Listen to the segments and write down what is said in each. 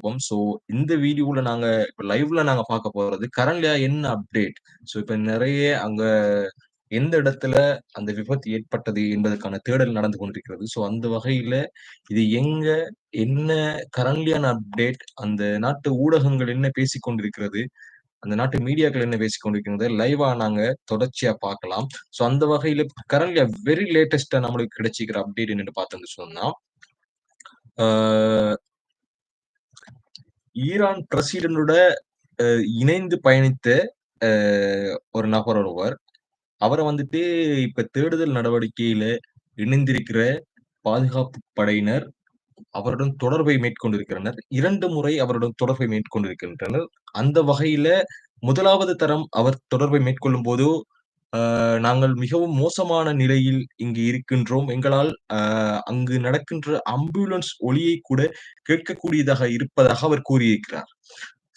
பார்ப்போம். ஸோ இந்த வீடியோவில் நாங்க இப்ப லைவ்ல நாங்க பார்க்க போறது கரண்ட்லியா என்ன அப்டேட்? ஸோ இப்போ நிறைய அங்க எந்த இடத்துல அந்த விபத்து ஏற்பட்டது என்பதற்கான தேடல் நடந்து கொண்டிருக்கிறது. ஸோ அந்த வகையில இது எங்க, என்ன கரண்ட்லியான அப்டேட், அந்த நாட்டு ஊடகங்கள் என்ன பேசிக் கொண்டிருக்கிறது, அந்த நாட்டு மீடியாக்கள் என்ன பேசிக் கொண்டிருக்கிறது, லைவா நாங்க தொடர்ச்சியா பார்க்கலாம். ஸோ அந்த வகையில கரண்ட்லியா வெரி லேட்டஸ்ட்டா நம்மளுக்கு கிடைச்சிருக்கிற அப்டேட் என்னன்னு பார்த்தோம்னு சொன்னா, ஈரான் பிரசிடனோட இணைந்து பயணித்த ஒரு நபர் ஒருவர். அவரை வந்துட்டு இப்ப தேடுதல் நடவடிக்கையில இணைந்திருக்கிற பாதுகாப்பு படையினர் அவருடன் தொடர்பை மேற்கொண்டிருக்கின்றனர். இரண்டு முறை அவருடன் தொடர்பை மேற்கொண்டிருக்கின்றனர். அந்த வகையில முதலாவது தரம் அவர் தொடர்பை மேற்கொள்ளும் போது நாங்கள் மிகவும் மோசமான நிலையில் இங்கு இருக்கின்றோம். எங்களால் அங்கு நடக்கின்ற அம்புலன்ஸ் ஒலியை கூட கேட்கக்கூடியதாக இருப்பதாக" அவர் கூறியிருக்கிறார்.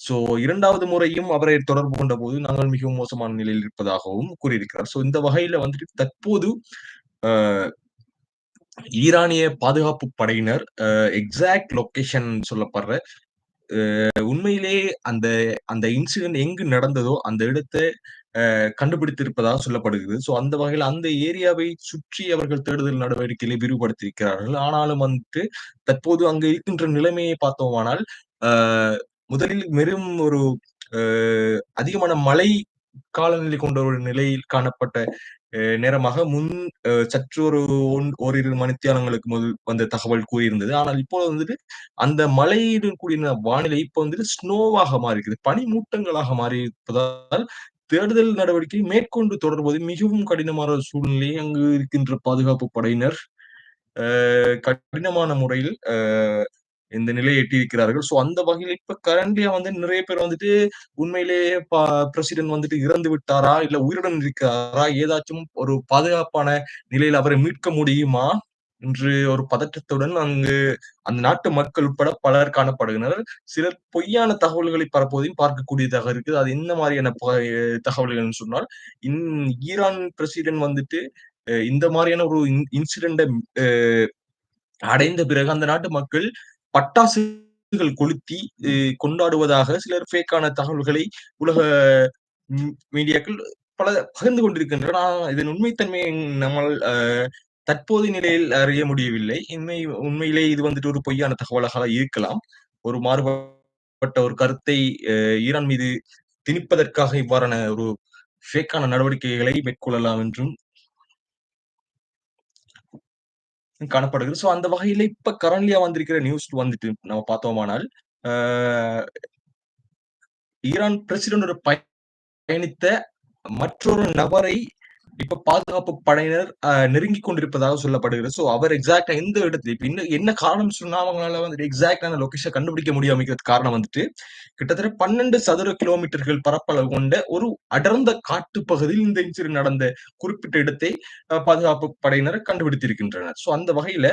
சோ இரண்டாவது முறையும் அவரை தொடர்பு கொண்டபோது, "நாங்கள் மிகவும் மோசமான நிலையில் இருப்பதாகவும்" கூறியிருக்கிறார். சோ இந்த வகையில வந்துட்டு தற்போது ஈரானிய பாதுகாப்பு படையினர் எக்ஸாக்ட் லொகேஷன் சொல்லப்படுற உண்மையிலேயே அந்த அந்த இன்சிடென்ட் எங்கு நடந்ததோ அந்த இடத்தை கண்டுபிடித்திருப்பதாக சொல்லப்படுகிறது. ஸோ அந்த வகையில் அந்த ஏரியாவை சுற்றி அவர்கள் தேடுதல் நடவடிக்கைகளை விரிவுபடுத்தியிருக்கிறார்கள். ஆனாலும் வந்துட்டு தற்போது அங்கு இருக்கின்ற நிலைமையை பார்த்தோமானால், முதலில் வெறும் ஒரு அதிகமான மழை காலநிலை கொண்ட ஒரு நிலையில் காணப்பட்ட நேரமாக முன் சற்று ஒரு ஒன் ஓரிரு மணித்தியாலங்களுக்கு முதல் வந்த தகவல் கூறியிருந்தது. ஆனால் இப்போது வந்துட்டு அந்த மழையுடன் கூடிய வானிலை இப்போ வந்துட்டு ஸ்னோவாக மாறியிருக்குது. பனிமூட்டங்களாக மாறியிருப்பதால், தேடுதல் நடவடிக்கை மேற்கொண்டு தொடர்வது மிகவும் கடினமான சூழ்நிலை சூழ்நிலையை அங்கு இருக்கின்ற பாதுகாப்பு படையினர் கடினமான முறையில் இந்த நிலையை எட்டியிருக்கிறார்கள். ஸோ அந்த வகையில் இப்ப கரண்ட்லியா வந்து நிறைய பேர் வந்துட்டு உண்மையிலேயே பிரசிடென்ட் வந்துட்டு இறந்து விட்டாரா? இல்ல உயிருடன் இருக்கிறாரா? ஏதாச்சும் ஒரு பாதுகாப்பான நிலையில் அவரை மீட்க முடியுமா? என்று ஒரு பதற்றத்துடன் அங்கு அந்த நாட்டு மக்கள் உட்பட பலர் காணப்படுகின்றனர். சிலர் பொய்யான தகவல்களை பரப்புவதையும் பார்க்கக்கூடியதாக இருக்குது. அது என்ன மாதிரியான ப தகவல்கள்னு சொன்னால், இன் ஈரான் பிரசிடென்ட் வந்துட்டு இந்த மாதிரியான ஒரு இன் அடைந்த பிறகு அந்த நாட்டு மக்கள் பட்டாசுகள் கொளுத்தி கொண்டாடுவதாக சிலர் ஃபேக்கான தகவல்களை உலக மீடியாக்கள் பல பகிர்ந்து கொண்டிருக்கின்றன ஆனா இதன் உண்மைத்தன்மையை நம்மால் தற்போது தற்போதைய நிலையில் அறிய முடியவில்லை. உண்மை உண்மையிலேயே இது வந்துட்டு ஒரு பொய்யான தகவலாக இருக்கலாம். ஒரு மாறுபட்ட ஒரு கருத்தை ஈரான் மீது திணிப்பதற்காக இவ்வாறான ஒரு ஃபேக்கான நடவடிக்கைகளை மேற்கொள்ளலாம் என்றும் காணப்படுகிறது. ஸோ அந்த வகையில இப்ப கரண்ட்லியா வந்திருக்கிற நியூஸ் வந்துட்டு நம்ம பார்த்தோமானால், அ ஈரான் ஒரு பயணித்த மற்றொரு நபரை இப்ப பாதுகாப்பு படையினர் நெருங்கி நெருங்கிக் கொண்டிருப்பதாக சொல்லப்படுகிறது. சோ அவர் எக்ஸாக்டா எந்த இடத்துல இப்ப என்ன என்ன காரணம் சொன்னா அவங்களால வந்துட்டு எக்ஸாக்டான லொகேஷன் கண்டுபிடிக்க முடியாம காரணம் வந்துட்டு, கிட்டத்தட்ட 12 சதுர கிலோமீட்டர்கள் பரப்பளவு கொண்ட ஒரு அடர்ந்த காட்டு பகுதியில் இந்த இன்சிடென்ட் நடந்த குறிப்பிட்ட இடத்தை பாதுகாப்பு படையினர் கண்டுபிடித்திருக்கின்றனர். சோ அந்த வகையில